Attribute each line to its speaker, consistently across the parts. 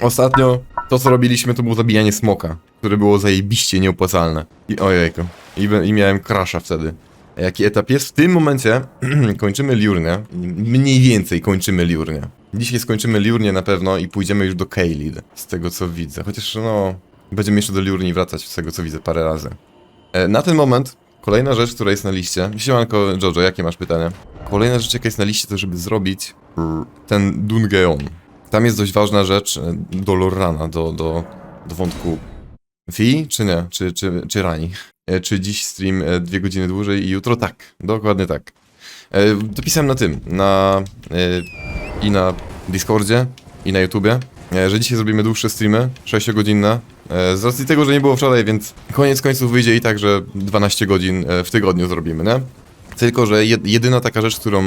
Speaker 1: Ostatnio to, co robiliśmy, to było zabijanie smoka, które było zajebiście nieopłacalne. I ojejku. I, i miałem crasha wtedy. Jaki etap jest? W tym momencie kończymy liurnię. Mniej więcej kończymy liurnię. Dzisiaj skończymy liurnię na pewno i pójdziemy już do Kaelid, z tego co widzę. Chociaż no, będziemy jeszcze do liurni wracać, z tego co widzę parę razy. E, na ten moment, kolejna rzecz, która jest na liście. Siemanko, Jojo, jakie masz pytanie? Kolejna rzecz, jaka jest na liście, to żeby zrobić ten Dungeon. Tam jest dość ważna rzecz e, do Lorrana, do, do, do wątku Fi, czy nie? Czy, czy, czy rani? E, Czy dziś stream e, dwie godziny dłużej i jutro? Tak, dokładnie tak. Dopisałem na tym, na i na Discordzie, i na YouTubie, że dzisiaj zrobimy dłuższe streamy, 6-godzinne. E, Z racji tego, że nie było wczoraj, więc koniec końców wyjdzie i tak, że 12 godzin w tygodniu zrobimy, nie? Tylko, że jed- jedyna taka rzecz, którą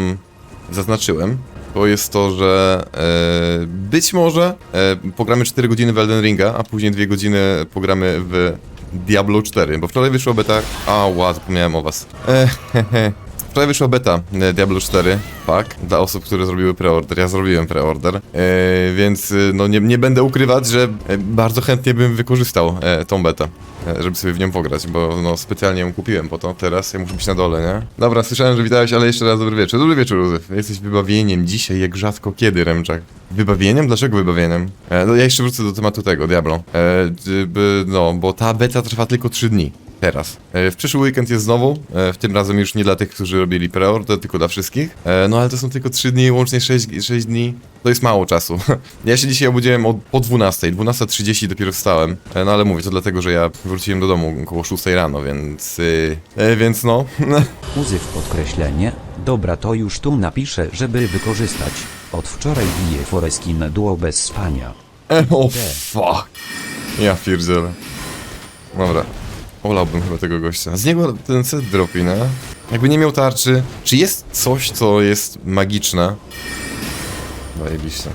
Speaker 1: zaznaczyłem, to jest to, że e, być może e, pogramy 4 godziny w Elden Ringa, a później 2 godziny pogramy w Diablo 4, bo wczoraj wyszła beta... A, ła, zapomniałem o was. E, hehe. Wczoraj wyszła beta e, Diablo 4, pak, dla osób, które zrobiły preorder. Ja zrobiłem preorder, e, więc e, no nie, nie będę ukrywać, że e, bardzo chętnie bym wykorzystał e, tą betę, e, żeby sobie w nią pograć, bo no specjalnie ją kupiłem po to. Teraz ja muszę być na dole, nie? Dobra, słyszałem, że witałeś, ale jeszcze raz dobry wieczór. Dobry wieczór, Józef. Jesteś wybawieniem dzisiaj, jak rzadko kiedy, Remczak. Wybawieniem? Dlaczego wybawieniem? E, no ja jeszcze wrócę do tematu tego, Diablo. E, no, bo ta beta trwa tylko 3 dni. Teraz. E, W przyszły weekend jest znowu, e, w tym razem już nie dla tych, którzy robili preorder, tylko dla wszystkich. E, No ale to są tylko 3 dni, łącznie 6, 6 dni. To jest mało czasu. Ja się dzisiaj obudziłem od, po 12, 12.30 dopiero wstałem. No ale mówię, to dlatego, że ja wróciłem do domu około 6 rano, więc... Więc no...
Speaker 2: Uzyw podkreślenie. Dobra to już tu napiszę, żeby wykorzystać. Od wczoraj bije Foreskin duo bez spania.
Speaker 1: E, O fuck. Ja pierdzielę. Dobra. Olałbym chyba tego gościa. Z niego ten set dropi, nie? Jakby nie miał tarczy. Czy jest coś, co jest magiczne? Zajebiście.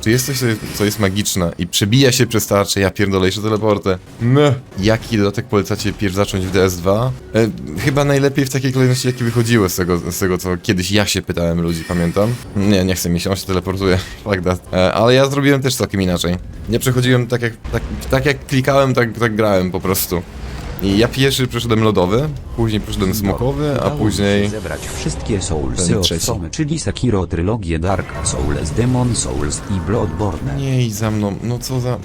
Speaker 1: Czy jest coś, co jest, co jest magiczne i przebija się przez tarczę? Ja pierdolę, jeszcze teleportę. No. Jaki dodatek polecacie pierw zacząć w DS2? E, chyba najlepiej w takiej kolejności, jakie wychodziły z tego, z tego, co kiedyś ja się pytałem ludzi, pamiętam. Nie, nie chce mi się, on się teleportuje. Fuck that. E, ale ja zrobiłem też całkiem inaczej. Nie przechodziłem tak jak, tak, tak jak klikałem, tak, tak grałem po prostu. I ja pierwszy przeszedłem lodowy, później przeszedłem smokowy, a
Speaker 2: Udało mi
Speaker 1: później...
Speaker 2: zebrać wszystkie Soulsy
Speaker 1: Ten
Speaker 2: od
Speaker 1: trzeci.
Speaker 2: Somy, czyli Sekiro trylogię Dark Souls, Demon Souls i Bloodborne.
Speaker 1: Nie idź za mną, no co za...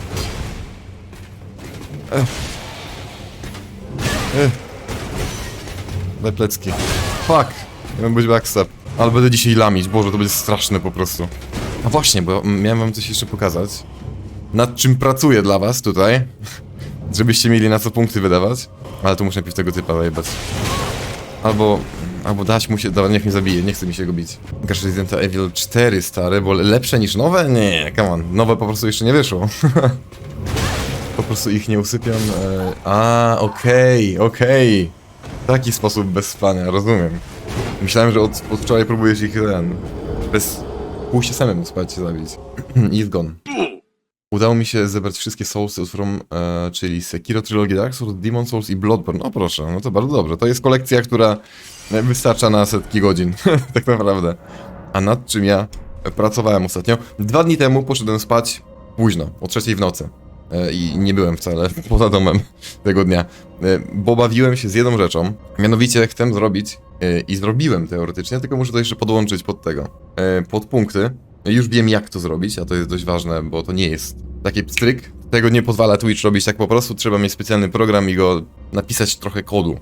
Speaker 1: Ech. Ech. Daj plecki. Fuck! Miałem być backstab. Ale będę dzisiaj lamić, boże, to będzie straszne po prostu. A właśnie, bo miałem wam coś jeszcze pokazać. Nad czym pracuję dla was tutaj. Żebyście mieli na co punkty wydawać. Ale to muszę najpierw tego typa zajebać. Albo... Albo dać mu się... Dobra, niech mnie zabije, nie chce mi się go bić. Grasz Resident Evil 4, stary, bo lepsze niż nowe? Nie, come on. Nowe po prostu jeszcze nie wyszło. po prostu ich nie usypiam. E... A, okej, okej. W taki sposób bez spania, rozumiem. Myślałem, że od, od wczoraj próbujesz ich ten... Bez pójścia samemu spać się zabić. I gone. Udało mi się zebrać wszystkie Soulsy From, e, czyli Sekiro Trilogy Dark Souls, Demon Souls i Bloodborne. O proszę, no to bardzo dobrze. To jest kolekcja, która wystarcza na setki godzin, tak naprawdę. A nad czym ja pracowałem ostatnio? Dwa dni temu poszedłem spać późno, o trzeciej w nocy. E, I nie byłem wcale poza domem tego dnia, e, bo bawiłem się z jedną rzeczą. Mianowicie chcę zrobić, e, i zrobiłem teoretycznie, tylko muszę to jeszcze podłączyć pod tego, e, pod punkty. Już wiem jak to zrobić, a to jest dość ważne, bo to nie jest taki pstryk. Tego nie pozwala Twitch robić tak po prostu, trzeba mieć specjalny program i go napisać trochę kodu.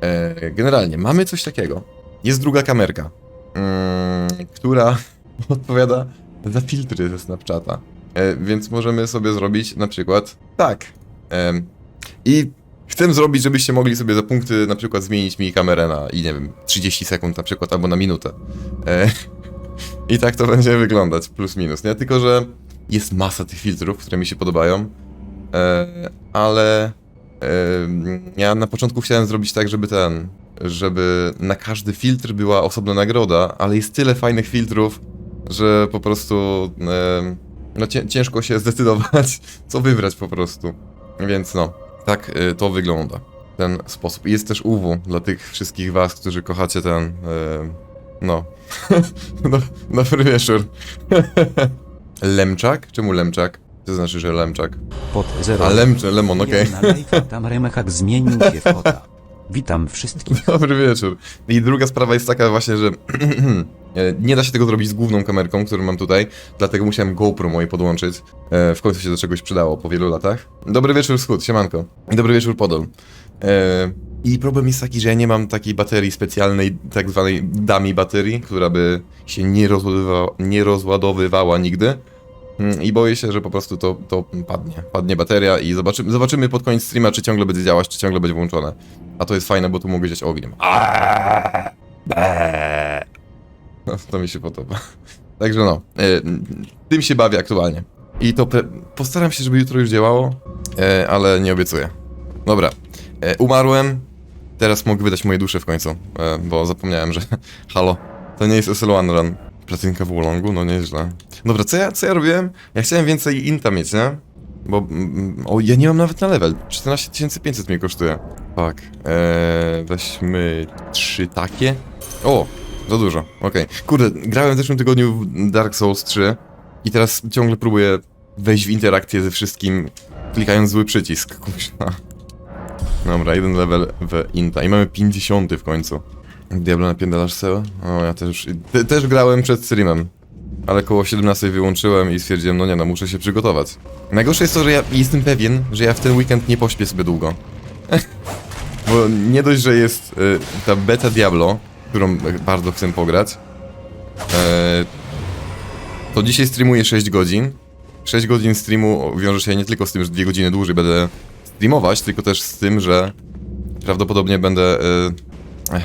Speaker 1: E, generalnie, mamy coś takiego. Jest druga kamerka, mm, która odpowiada za filtry ze Snapchata. E, więc możemy sobie zrobić na przykład tak. Em, I chcę zrobić, żebyście mogli sobie za punkty na przykład zmienić mi kamerę na, i nie wiem, 30 sekund na przykład, albo na minutę. E, I tak to będzie wyglądać, plus minus, nie? Tylko, że jest masa tych filtrów, które mi się podobają, e, ale e, ja na początku chciałem zrobić tak, żeby ten, żeby na każdy filtr była osobna nagroda, ale jest tyle fajnych filtrów, że po prostu e, no cię, ciężko się zdecydować, co wybrać po prostu. Więc no, tak e, to wygląda. Ten sposób. I jest też UW dla tych wszystkich was, którzy kochacie ten. E, no. no. Dobry wieczór. Lemczak? Czemu Lemczak? To znaczy, że lemczak.
Speaker 2: Pod zero.
Speaker 1: A lem, lemon, okej.
Speaker 2: Live'a tam Remechak zmienił się w kota. Witam wszystkich.
Speaker 1: Dobry wieczór. I druga sprawa jest taka właśnie, że e, nie da się tego zrobić z główną kamerką, którą mam tutaj, dlatego musiałem GoPro moje podłączyć. E, W końcu się do czegoś przydało po wielu latach. Dobry wieczór Wschód, siemanko. I Dobry wieczór Podol. I problem jest taki, że ja nie mam takiej baterii specjalnej, tak zwanej dummy baterii, która by się nie rozładowywała, nie rozładowywała nigdy. Mm, I boję się, że po prostu to, to padnie. Padnie bateria i zobaczymy, zobaczymy pod koniec streama, czy ciągle będzie działać, czy ciągle będzie włączone. A to jest fajne, bo tu mogę dziać ogniem. No, to mi się podoba. Także no, e, tym się bawię aktualnie. I to postaram się, żeby jutro już działało, e, ale nie obiecuję. Dobra, e, umarłem. Teraz mogę wydać moje dusze w końcu, e, bo zapomniałem, że halo, to nie jest SL1 Run. Platynka w Wolongu? No nieźle. Dobra, co ja, co ja robiłem? Ja chciałem więcej inta mieć, nie? Bo, mm, o, ja nie mam nawet na level. 14 500 mnie kosztuje. Tak, eee, weźmy trzy takie. O, za dużo, okej. Kurde, grałem w zeszłym tygodniu w Dark Souls 3 i teraz ciągle próbuję wejść w interakcję ze wszystkim, klikając zły przycisk. Kuźwa. Dobra, jeden level w Inta i mamy 50 w końcu. Diablo napierdalasz sełę? O, ja też, te, też grałem przed streamem. Ale koło 17 wyłączyłem i stwierdziłem, no nie no, muszę się przygotować. Najgorsze jest to, że ja jestem pewien, że ja w ten weekend nie pośpię sobie długo. Bo nie dość, że jest y, ta beta Diablo, którą bardzo chcę pograć, e, to dzisiaj streamuję 6 godzin. 6 godzin streamu wiąże się nie tylko z tym, że 2 godziny dłużej będę streamować, tylko też z tym, że prawdopodobnie będę y,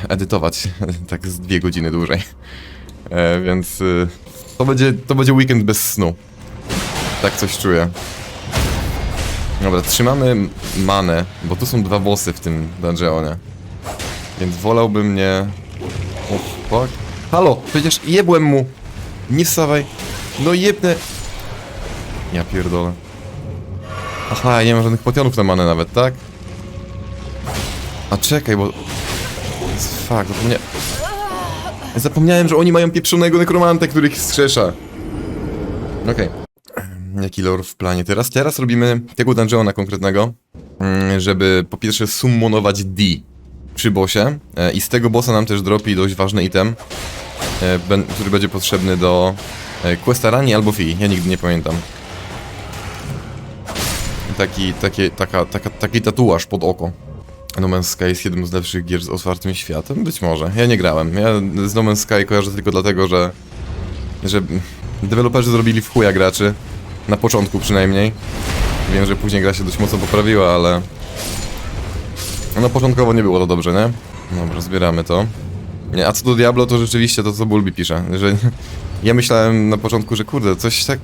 Speaker 1: edytować tak z 2 godziny dłużej. E, więc y, to, będzie, to będzie weekend bez snu. Tak coś czuję. Dobra, trzymamy manę, bo tu są dwa bossy w tym dungeonie. Więc wolałbym nie... O, fuck. Halo, przecież jebłem mu! Nie wstawaj! No jebnę! Ja pierdolę. Aha, nie mam żadnych potionów na manę nawet, tak? A czekaj, bo... Fuck, zapomniałem... Zapomniałem, że oni mają pieprzonego nekromantę, który ich skrzesza. Okej. Jaki lore w planie teraz? Teraz robimy tego dungeona konkretnego, mm, żeby po pierwsze summonować D przy bossie e, i z tego bossa nam też dropi dość ważny item, e, który będzie potrzebny do e, Questa Rani albo Fi, ja nigdy nie pamiętam. Taki, takie, taka, taka, taki tatuaż pod oko. No Man's Sky jest jednym z lepszych gier z otwartym światem? Być może. Ja nie grałem. Ja z No Man's Sky kojarzę tylko dlatego, że... że deweloperzy zrobili w chuja graczy. Na początku przynajmniej. Wiem, że później gra się dość mocno poprawiła, ale... No początkowo nie było to dobrze, nie? Dobra, zbieramy to. Nie, a co do Diablo, to rzeczywiście to co Bulbi pisze, że... Ja myślałem na początku, że kurde, coś tak...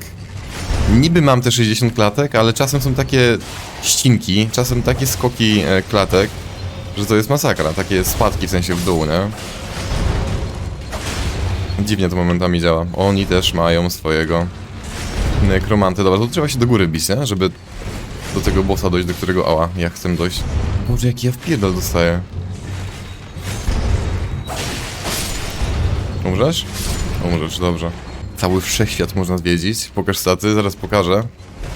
Speaker 1: Niby mam te 60 klatek, ale czasem są takie ścinki, czasem takie skoki e, klatek, że to jest masakra, takie spadki w sensie w dół, nie? Dziwnie to momentami działa. Oni też mają swojego nekromantę. Dobra, to trzeba się do góry bić, nie? Żeby do tego bossa dojść, do którego ała, ja chcę dojść. Boże, jaki ja wpierdol dostaję. Umrzesz? Umrzesz, dobrze. Cały wszechświat można zwiedzić. Pokaż staty, zaraz pokażę.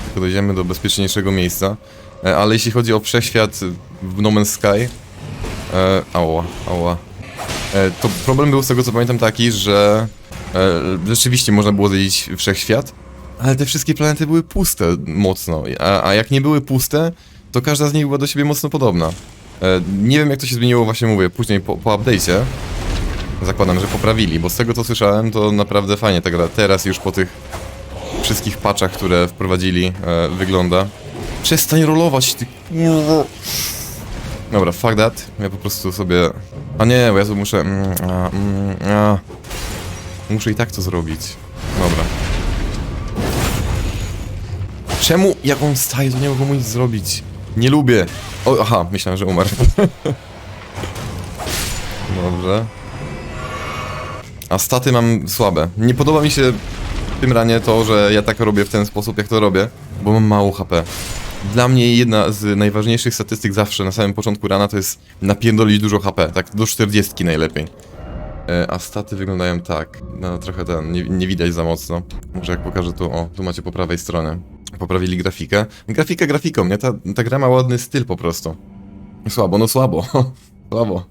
Speaker 1: Tylko dojdziemy do bezpieczniejszego miejsca. E, Ale jeśli chodzi o wszechświat w No Man's Sky... E, ała, ała. E, to problem był z tego co pamiętam taki, że e, rzeczywiście można było zwiedzić wszechświat, ale te wszystkie planety były puste mocno. A, a jak nie były puste, to każda z nich była do siebie mocno podobna. E, nie wiem jak to się zmieniło, właśnie mówię, później po, po update'cie. Zakładam, że poprawili, bo z tego co słyszałem, to naprawdę fajnie ta gra teraz już po tych wszystkich patchach, które wprowadzili, e, wygląda. Przestań rolować, ty. Dobra, fuck that. Ja po prostu sobie... A nie, bo ja tu muszę... Mm, mm. Muszę i tak to zrobić. Dobra. Czemu, jak on staje, to nie mogę mu nic zrobić? Nie lubię. O, aha, myślałem, że umarł. Dobrze. A staty mam słabe. Nie podoba mi się w tym ranie to, że ja tak robię w ten sposób, jak to robię, bo mam mało HP. Dla mnie jedna z najważniejszych statystyk zawsze na samym początku rana to jest napierdolić dużo HP, tak do 40 najlepiej. E, a staty wyglądają tak. No trochę ten, nie, nie widać za mocno. Może jak pokażę tu, o, tu macie po prawej stronie. Poprawili grafikę. Grafika grafiką, nie? Ta, ta gra ma ładny styl po prostu. Słabo, no słabo. słabo.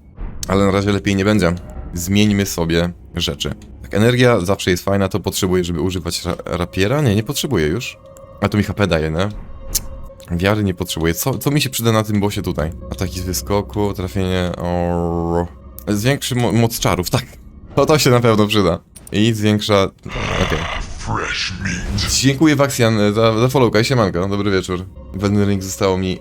Speaker 1: Ale na razie lepiej nie będzie. Zmieńmy sobie rzeczy. Tak, energia zawsze jest fajna, to potrzebuję, żeby używać ra rapiera? Nie, nie potrzebuję już. A to mi HP daje, nie? Wiary nie potrzebuję. Co, co mi się przyda na tym bosie tutaj? Ataki z wyskoku, trafienie... O... Zwiększy mo moc czarów, tak. To to się na pewno przyda. I zwiększa... Okej. Dziękuję Waxian za, za followka i siemanko, dobry wieczór. W Elden Ring zostało mi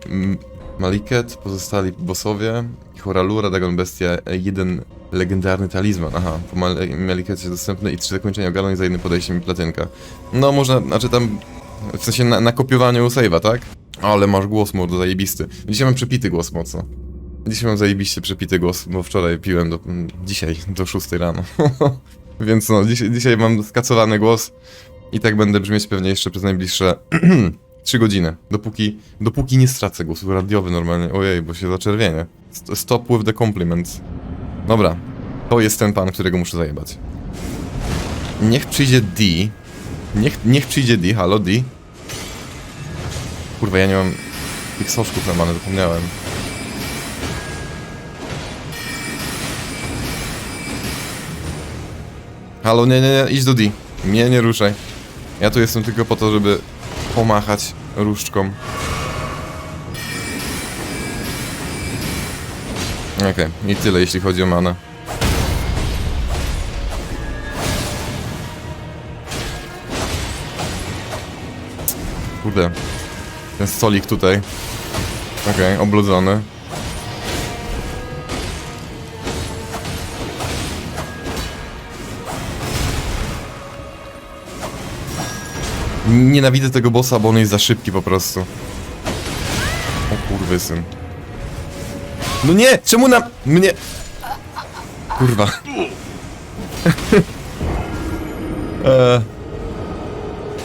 Speaker 1: Maliket, pozostali bossowie, Horalura, Dagon Bestia, e, jeden legendarny talizman. Aha, po Mal Malikecie dostępny i trzy zakończenia ogarnąć za jednym podejściem i platynka. No można, znaczy tam, w sensie na, na kopiowaniu save'a, tak? Ale masz głos mordo zajebisty. Dzisiaj mam przepity głos mocno. Dzisiaj mam zajebiście przepity głos, bo wczoraj piłem do, mm, dzisiaj do 6 rano. Więc no, dzisiaj mam skacowany głos i tak będę brzmieć pewnie jeszcze przez najbliższe 3 godziny. Dopóki, dopóki nie stracę głosu radiowy normalnie. Ojej, bo się zaczerwienie. St- Stop with the compliments. Dobra, to jest ten pan, którego muszę zajebać. Niech przyjdzie D. Niech, niech przyjdzie D, halo D. Kurwa, ja nie mam tych soczków na manę, zapomniałem. Halo, nie, nie, nie, idź do D. Mnie nie ruszaj. Ja tu jestem tylko po to, żeby pomachać różdżką. Okej, i tyle jeśli chodzi o manę. Kurde. Ten stolik tutaj. Okej, oblodzony. Nienawidzę tego bossa, bo on jest za szybki po prostu. O kurwy syn. No nie! Czemu na mnie... Kurwa. eee.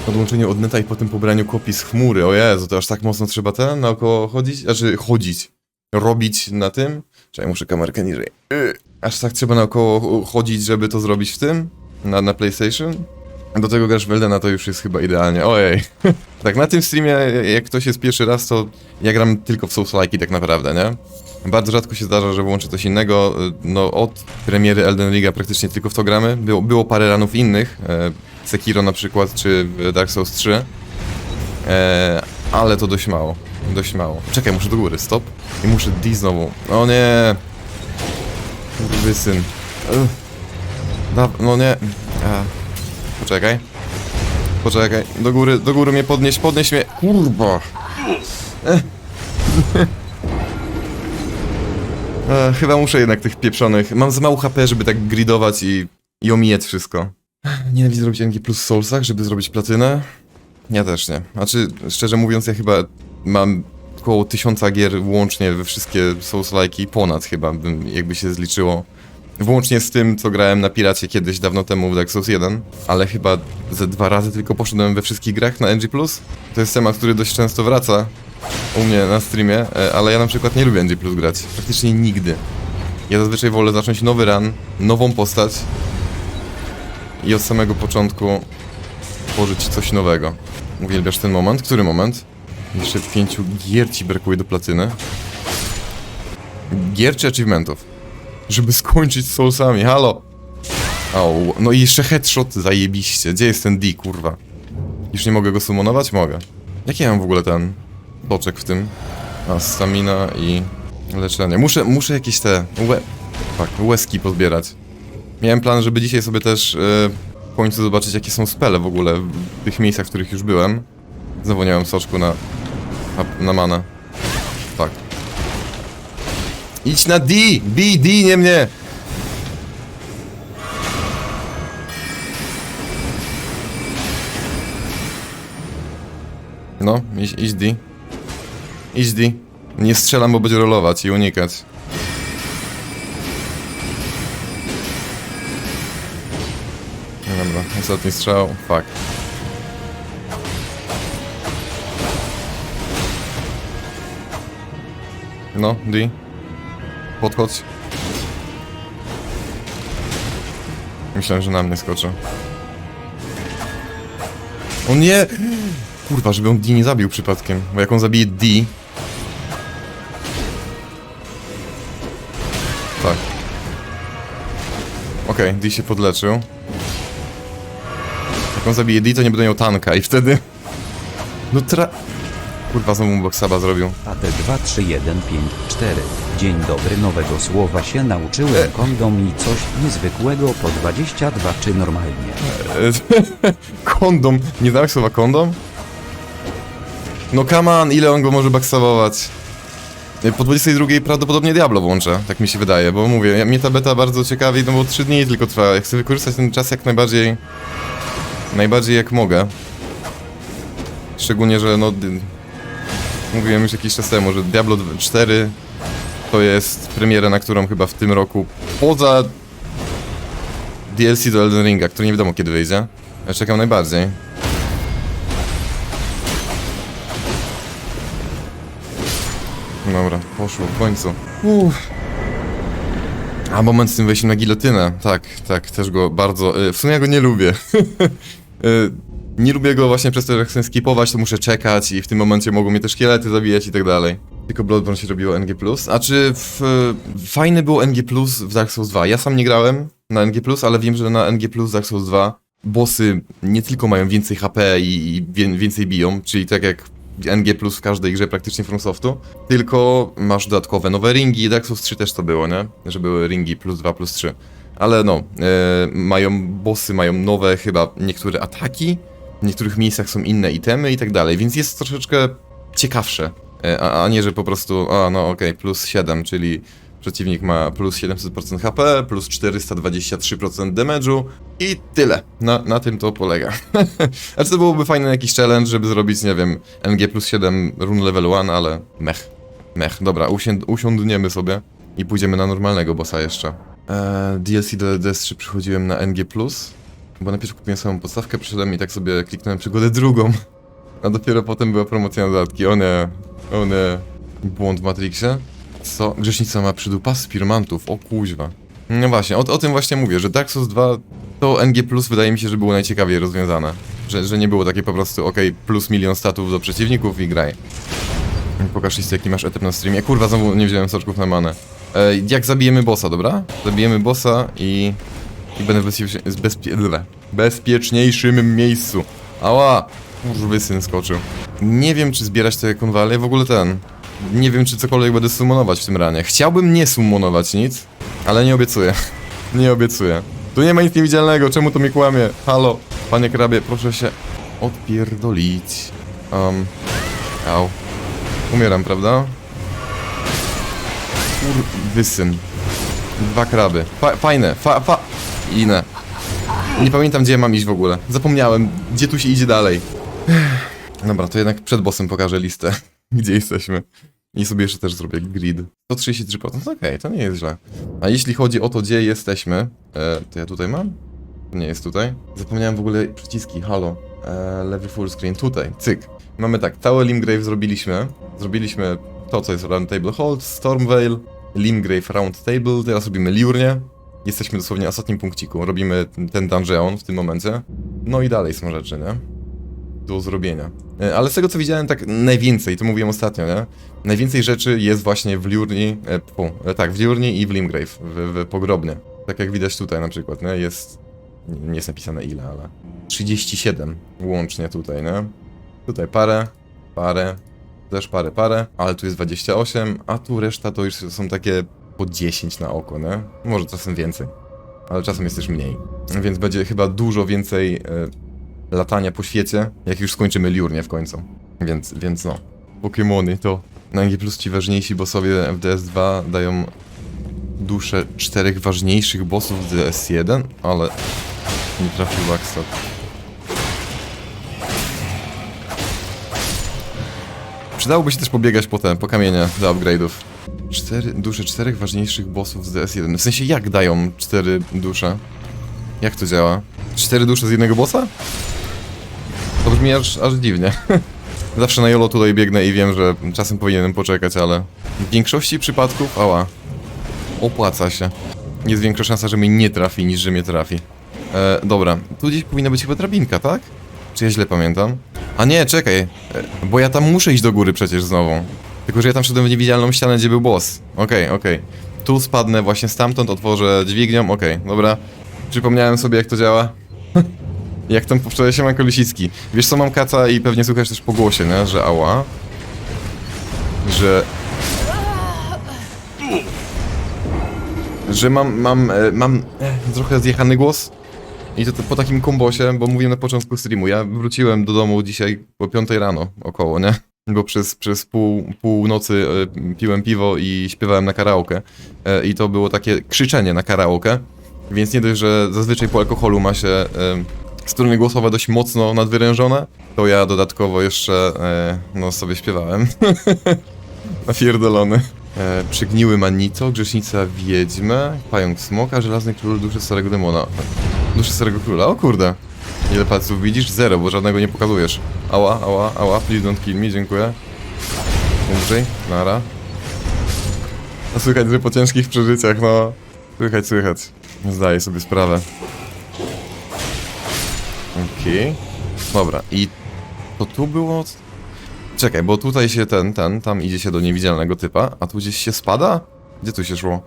Speaker 1: Odłączenie od neta i potem pobraniu kopii z chmury. O Jezu, to aż tak mocno trzeba ten naokoło chodzić? Znaczy chodzić. Robić na tym? Czekaj, muszę kamerkę niżej. Yy. Aż tak trzeba naokoło chodzić, żeby to zrobić w tym? Na, na PlayStation? Do tego grasz w to już jest chyba idealnie. Ojej. tak, na tym streamie, jak ktoś jest pierwszy raz, to ja gram tylko w Souls-like tak naprawdę, nie? Bardzo rzadko się zdarza, że włączę coś innego. No, od premiery Elden Ringa praktycznie tylko w to gramy. Było, było parę ranów innych. E, Sekiro na przykład, czy Dark Souls 3. E, ale to dość mało. Dość mało. Czekaj, muszę do góry, stop. I muszę D znowu. O nie! Kurwy syn. No nie. A. Poczekaj. Poczekaj. Do góry, do góry mnie podnieś, podnieś mnie. Kurwa. Eh. E, chyba muszę jednak tych pieprzonych. Mam za mało HP, żeby tak gridować i, i omijać wszystko. Nienawidzę robić NG plus w Soulsach, żeby zrobić platynę. Ja też nie. Znaczy, szczerze mówiąc, ja chyba mam około tysiąca gier łącznie we wszystkie Souls-like'i, ponad chyba, bym, jakby się zliczyło. Włącznie z tym, co grałem na Piracie kiedyś, dawno temu w Souls 1, ale chyba ze dwa razy tylko poszedłem we wszystkich grach na NG+. To jest temat, który dość często wraca u mnie na streamie, e, ale ja na przykład nie lubię NG grać. Praktycznie nigdy. Ja zazwyczaj wolę zacząć nowy run, nową postać i od samego początku tworzyć coś nowego. Uwielbiasz ten moment? Który moment? Jeszcze pięciu gier ci brakuje do platyny. Gier czy achievementów? Żeby skończyć z Soulsami, halo! Au, no i jeszcze headshot, zajebiście. Gdzie jest ten D, kurwa? Już nie mogę go summonować? Mogę. Jaki ja mam w ogóle ten boczek w tym? A, stamina i leczenie. Muszę, muszę jakieś te łe... Tak, łezki pozbierać. Miałem plan, żeby dzisiaj sobie też yy, w końcu zobaczyć, jakie są spele w ogóle w tych miejscach, w których już byłem. Znowu nie soczku na, na manę. Tak. Idź na D! B, D, nie mnie! No, idź, D. Idź D. Nie strzelam, bo będzie rolować i unikać. No Dobra, ostatni strzał. Fuck. No, D. Podchodź. Myślałem, że na mnie skoczy. O nie! Kurwa, żeby on D nie zabił przypadkiem. Bo jak on zabije D... Tak. Okej, D się podleczył. Jak on zabije D, to nie będę miał tanka i wtedy... No tra... Kurwa, znowu mu Boxaba zrobił.
Speaker 2: AT23154. Dzień dobry, nowego słowa się nauczyłem. Kondom i coś niezwykłego po 22 czy normalnie.
Speaker 1: E, kondom. Nie znałeś słowa kondom? No come on, ile on go może backstabować? E, Po 22 prawdopodobnie Diablo włączę, tak mi się wydaje, bo mówię, ja- mnie ta beta bardzo ciekawi, no bo 3 dni tylko trwa, ja chcę wykorzystać ten czas jak najbardziej, najbardziej jak mogę. Szczególnie, że no, mówiłem już jakiś czas temu, że Diablo 4 to jest premiera, na którą chyba w tym roku, poza DLC do Elden Ringa, który nie wiadomo kiedy wyjdzie. Ja czekam najbardziej. Dobra, poszło w końcu. Uff. A moment z tym wejściem na gilotynę. Tak, tak, też go bardzo. y, W sumie ja go nie lubię. Y, nie lubię go właśnie przez to, że chcę skipować, to muszę czekać i w tym momencie mogą mnie też szkielety zabijać i tak dalej. Tylko Bloodborne się robiło NG+. A czy w, fajny było NG+, w Dark Souls 2? Ja sam nie grałem na NG+, ale wiem, że na NG+, Dark Souls 2 bossy nie tylko mają więcej HP i, i wię- więcej biją, czyli tak jak NG+, w każdej grze praktycznie From Softu, tylko masz dodatkowe nowe ringi, Dark Souls 3 też to było, nie? Że były ringi plus 2, plus 3. Ale no, e, mają bossy, mają nowe chyba niektóre ataki, w niektórych miejscach są inne itemy i tak dalej, więc jest troszeczkę ciekawsze, a, a nie, że po prostu, a no okej, plus 7, czyli przeciwnik ma plus 700% HP, plus 423% damage'u i tyle. Na, na tym to polega. A czy to byłoby fajny jakiś challenge, żeby zrobić, nie wiem, NG plus 7 run level 1, ale mech. Mech, dobra, usiąd usiądniemy sobie i pójdziemy na normalnego bossa jeszcze. Eee, DLC do DS3 przychodziłem na NG+, bo najpierw kupiłem samą podstawkę, przyszedłem i tak sobie kliknąłem przygodę drugą. A dopiero potem była promocja na dodatki. O nie, o nie. Błąd w Matrixie. Co? Grzesznica ma przydupa z pirmantów, o kuźwa. No właśnie, o, o tym właśnie mówię, że Dark Souls 2 to NG+, wydaje mi się, że było najciekawiej rozwiązane. Że, że nie było takie po prostu, ok, plus milion statów do przeciwników i graj. Pokaż listy, jaki masz etap na streamie. Kurwa, znowu nie wziąłem soczków na manę. E, jak zabijemy bossa, dobra? Zabijemy bossa i... I będę w bezpie, bezpieczniejszym miejscu. Ała! Kurwy syn skoczył. Nie wiem, czy zbierać te konwale, w ogóle ten... Nie wiem, czy cokolwiek będę summonować w tym ranie. Chciałbym nie summonować nic, ale nie obiecuję. nie obiecuję. Tu nie ma nic niewidzialnego, czemu to mi kłamie? Halo, panie krabie, proszę się odpierdolić. Um, au. Umieram, prawda? Kurwysyn. Dwa kraby. Fa fajne, fa fa... Inne. Nie pamiętam, gdzie mam iść w ogóle. Zapomniałem, gdzie tu się idzie dalej. Dobra, to jednak przed bossem pokażę listę, gdzie jesteśmy. I sobie jeszcze też zrobię grid. 133%, no okej, to nie jest źle. A jeśli chodzi o to, gdzie jesteśmy, e, to ja tutaj mam? Nie jest tutaj. Zapomniałem w ogóle przyciski, halo. E, lewy full screen, tutaj, cyk. Mamy tak, całe Limgrave zrobiliśmy. Zrobiliśmy to, co jest Round Table Hold, Stormvale, Limgrave Round Table, teraz robimy Liurnię. Jesteśmy dosłownie na ostatnim punkciku, robimy ten dungeon w tym momencie. No i dalej są rzeczy, nie? Do zrobienia. E, Ale z tego co widziałem, tak najwięcej, to mówiłem ostatnio, nie? Najwięcej rzeczy jest właśnie w Liurni, e, pu, e, tak, w Liurni i w Limgrave, w, w Pogrobnie. Tak jak widać tutaj na przykład, nie? Jest, nie, nie jest napisane ile, ale 37 łącznie tutaj, nie? Tutaj parę, parę, też parę, parę, ale tu jest 28, a tu reszta to już są takie po 10 na oko, nie? Może czasem więcej, ale czasem jest też mniej. Więc będzie chyba dużo więcej e, latania po świecie, jak już skończymy Liurnię w końcu. Więc, więc no. Pokémony to na NG Plus ci ważniejsi bossowie w DS2 dają duszę czterech ważniejszych bossów w DS1, ale nie trafił Backstop. Przydałoby się też pobiegać potem, po kamienie do upgrade'ów. Cztery, dusze czterech ważniejszych bossów z DS1. W sensie jak dają cztery dusze? Jak to działa? Cztery dusze z jednego bossa? Brzmi aż, aż dziwnie. Zawsze na jolo tutaj biegnę i wiem, że czasem powinienem poczekać, ale w większości przypadków, ała, opłaca się. Jest większa szansa, że mnie nie trafi, niż że mnie trafi. E, dobra, tu gdzieś powinna być chyba drabinka, tak? Czy ja źle pamiętam? A nie, czekaj, e, bo ja tam muszę iść do góry przecież znowu. Tylko, że ja tam szedłem w niewidzialną ścianę, gdzie był boss. Okej, okej. Tu spadnę właśnie stamtąd, otworzę dźwignią, okej, dobra. Przypomniałem sobie, jak to działa. jak tam wczoraj się ma kolisicki. Wiesz co, mam kaca i pewnie słuchasz też po głosie, nie? Że ała. Że... Że mam, mam, e, mam e, trochę zjechany głos. I to, to po takim kombosie, bo mówiłem na początku streamu, ja wróciłem do domu dzisiaj o 5 rano około, nie? Bo przez, przez pół, pół nocy e, piłem piwo i śpiewałem na karaoke. I to było takie krzyczenie na karaoke. Więc nie dość, że zazwyczaj po alkoholu ma się struny głosowe dość mocno nadwyrężone, to ja dodatkowo jeszcze e, no sobie śpiewałem. Napierdolony. E, przygniły manito, grzesznica wiedźmę, pająk smoka, żelazny król, duszy starego demona. Duszy starego króla, o kurde. Ile palców widzisz? Zero, bo żadnego nie pokazujesz. Ała, ała, ała, please don't kill me, dziękuję. Umrzyj, nara. No słychać, że po ciężkich przeżyciach, no... Słychać, słychać. Zdaję sobie sprawę. Dobra, i to tu było... Czekaj, bo tutaj się ten, ten, tam idzie się do niewidzialnego typa, a tu gdzieś się spada? Gdzie tu się szło?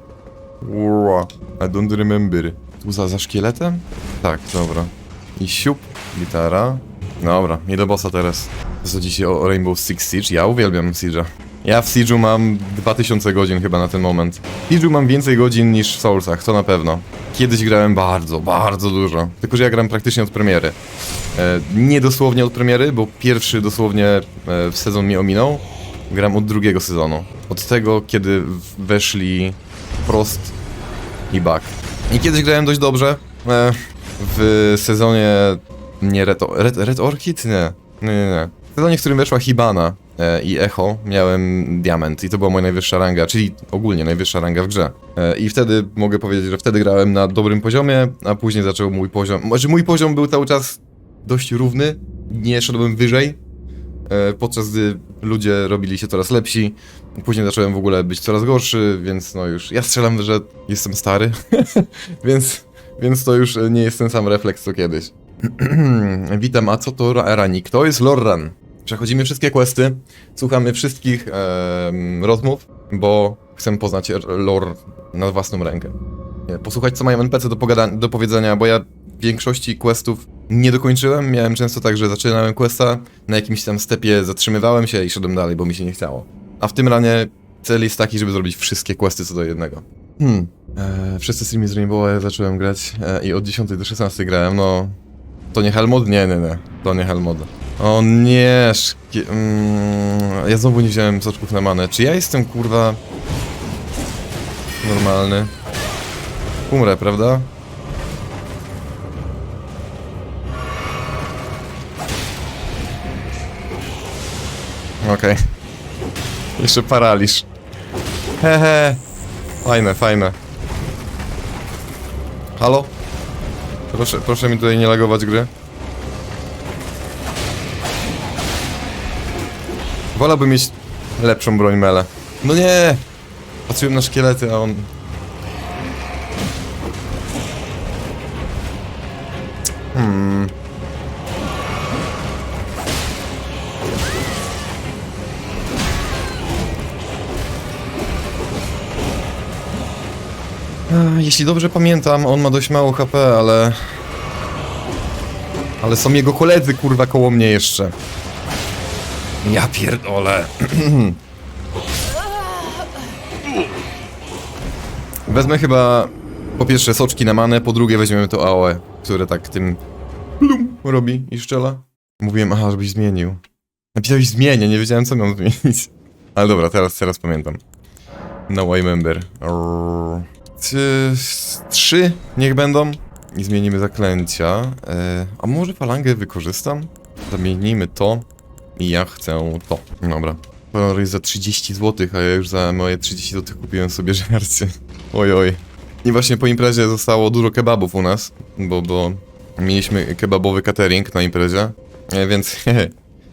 Speaker 1: Ua, I don't remember. Tu za, za szkieletem? Tak, dobra. I siup, gitara. Dobra, nie do bossa teraz. Co dzisiaj o Rainbow Six Siege? Ja uwielbiam Siege'a. Ja w Siege'u mam 2000 godzin chyba na ten moment. W Siege'u mam więcej godzin niż w Soulsach, to na pewno. Kiedyś grałem bardzo, bardzo dużo. Tylko, że ja gram praktycznie od premiery. E, nie dosłownie od premiery, bo pierwszy dosłownie e, sezon mi ominął. Gram od drugiego sezonu. Od tego, kiedy weszli Frost i Bug. I kiedyś grałem dość dobrze. E, w sezonie... Nie Red, Red, Red Orchid? Nie. Nie, nie, nie. W sezonie, w którym weszła Hibana i Echo, miałem diament i to była moja najwyższa ranga, czyli ogólnie najwyższa ranga w grze. E, I wtedy mogę powiedzieć, że wtedy grałem na dobrym poziomie, a później zaczął mój poziom... Znaczy mój poziom był cały czas dość równy, nie szedłem wyżej, e, podczas gdy ludzie robili się coraz lepsi. Później zacząłem w ogóle być coraz gorszy, więc no już. Ja strzelam, że jestem stary, więc, więc to już nie jest ten sam refleks co kiedyś. Witam, a co to Ra- Ranik? To jest Lorran. Przechodzimy wszystkie questy, słuchamy wszystkich em, rozmów, bo chcę poznać lore na własną rękę. Posłuchać, co mają NPC do, pogada- do powiedzenia, bo ja większości questów nie dokończyłem. Miałem często tak, że zaczynałem questa, na jakimś tam stepie zatrzymywałem się i szedłem dalej, bo mi się nie chciało. A w tym ranie cel jest taki, żeby zrobić wszystkie questy co do jednego. Hmm. E, wszyscy streamy z Rainbowa ja zacząłem grać e, i od 10 do 16 grałem, no... To nie Helmod? Nie, nie, nie. To nie Helmod. O nie, szkie... Mm, ja znowu nie wziąłem soczków na manę. Czy ja jestem, kurwa... Normalny? Umrę, prawda? Okej. Jeszcze paraliż. Hehe. Fajne, fajne. Halo? Proszę, proszę mi tutaj nie lagować gry. Wolałbym mieć lepszą broń mele. No nie! Patrzyłem na szkielety, a on... Hmm. Jeśli dobrze pamiętam, on ma dość mało HP, ale... Ale są jego koledzy, kurwa, koło mnie jeszcze. Ja pierdolę. Wezmę chyba po pierwsze soczki na manę, po drugie weźmiemy to AOE, które tak tym plum robi i szczela. Mówiłem, aha, żebyś zmienił. Napisałeś zmienię, nie wiedziałem co miałem zmienić. Ale dobra, teraz, teraz pamiętam. No. Rrrr. Trzy, trzy niech będą. I zmienimy zaklęcia. E, a może falangę wykorzystam? Zamienimy to. I ja chcę to. Dobra. To jest za 30 zł, a ja już za moje 30 zł kupiłem sobie żarcie. Oj, oj. I właśnie po imprezie zostało dużo kebabów u nas, bo, bo mieliśmy kebabowy catering na imprezie, e, więc hehe.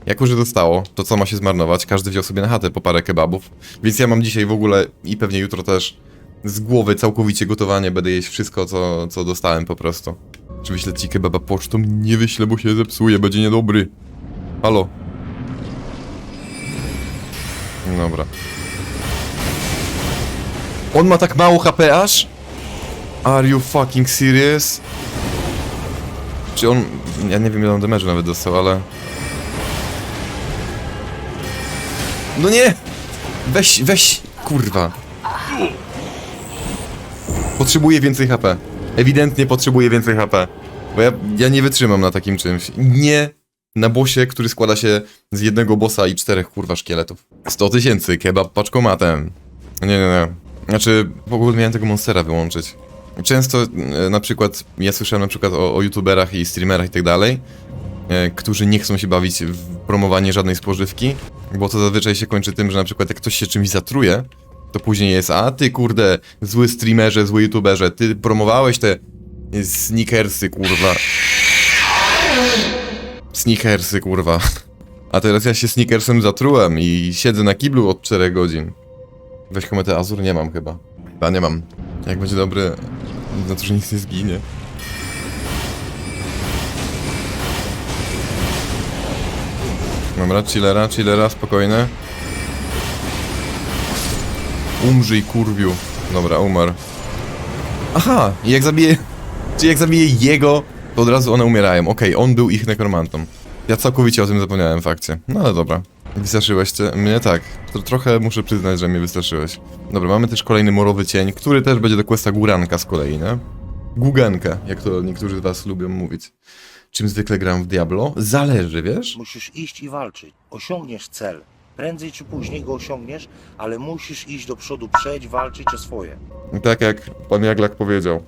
Speaker 1: Jako, że zostało, to co ma się zmarnować? Każdy wziął sobie na chatę po parę kebabów, więc ja mam dzisiaj w ogóle i pewnie jutro też z głowy całkowicie gotowanie, będę jeść wszystko, co, co dostałem po prostu. Czy wyślę ci kebaba pocztą? Nie wyślę, bo się zepsuje, będzie niedobry. Halo. Dobra. On ma tak mało HP aż? Are you fucking serious? Czy on... Ja nie wiem ile on damage'u nawet dostał, ale... No nie! Weź, weź, kurwa. Potrzebuję więcej HP. Ewidentnie potrzebuję więcej HP. Bo ja, ja nie wytrzymam na takim czymś. Nie na bosie, który składa się z jednego bossa i czterech kurwa szkieletów. 100 tysięcy, kebab paczkomatem. Nie, nie, nie. Znaczy, w ogóle miałem tego monstera wyłączyć. Często e, na przykład, ja słyszałem na przykład o, o youtuberach i streamerach i tak dalej, e, którzy nie chcą się bawić w promowanie żadnej spożywki, bo to zazwyczaj się kończy tym, że na przykład jak ktoś się czymś zatruje, to później jest, a ty kurde, zły streamerze, zły youtuberze, ty promowałeś te sneakersy, kurwa. Sneakersy, kurwa. A teraz ja się sneakersem zatrułem i siedzę na kiblu od 4 godzin. Weź kometę Azur? Nie mam chyba. Chyba nie mam. Jak będzie dobry, na to, że nic nie zginie. Dobra, chillera, chillera, spokojne. Umrzyj, kurwiu. Dobra, umarł. Aha, jak zabiję... Czy jak zabiję jego, to od razu one umierają. Okej, on był ich nekromantą. Ja całkowicie o tym zapomniałem w fakcie. No ale dobra. Wystraszyłeś cię? Mnie tak. To trochę muszę przyznać, że mnie wystraszyłeś. Dobra, mamy też kolejny morowy cień, który też będzie do questa Guranka z kolei, nie? Guganka, jak to niektórzy z was lubią mówić. Czym zwykle gram w Diablo? Zależy, wiesz?
Speaker 3: Musisz iść i walczyć. Osiągniesz cel. Prędzej czy później go osiągniesz, ale musisz iść do przodu, przejść, walczyć o swoje.
Speaker 1: Tak jak pan Jaglak powiedział.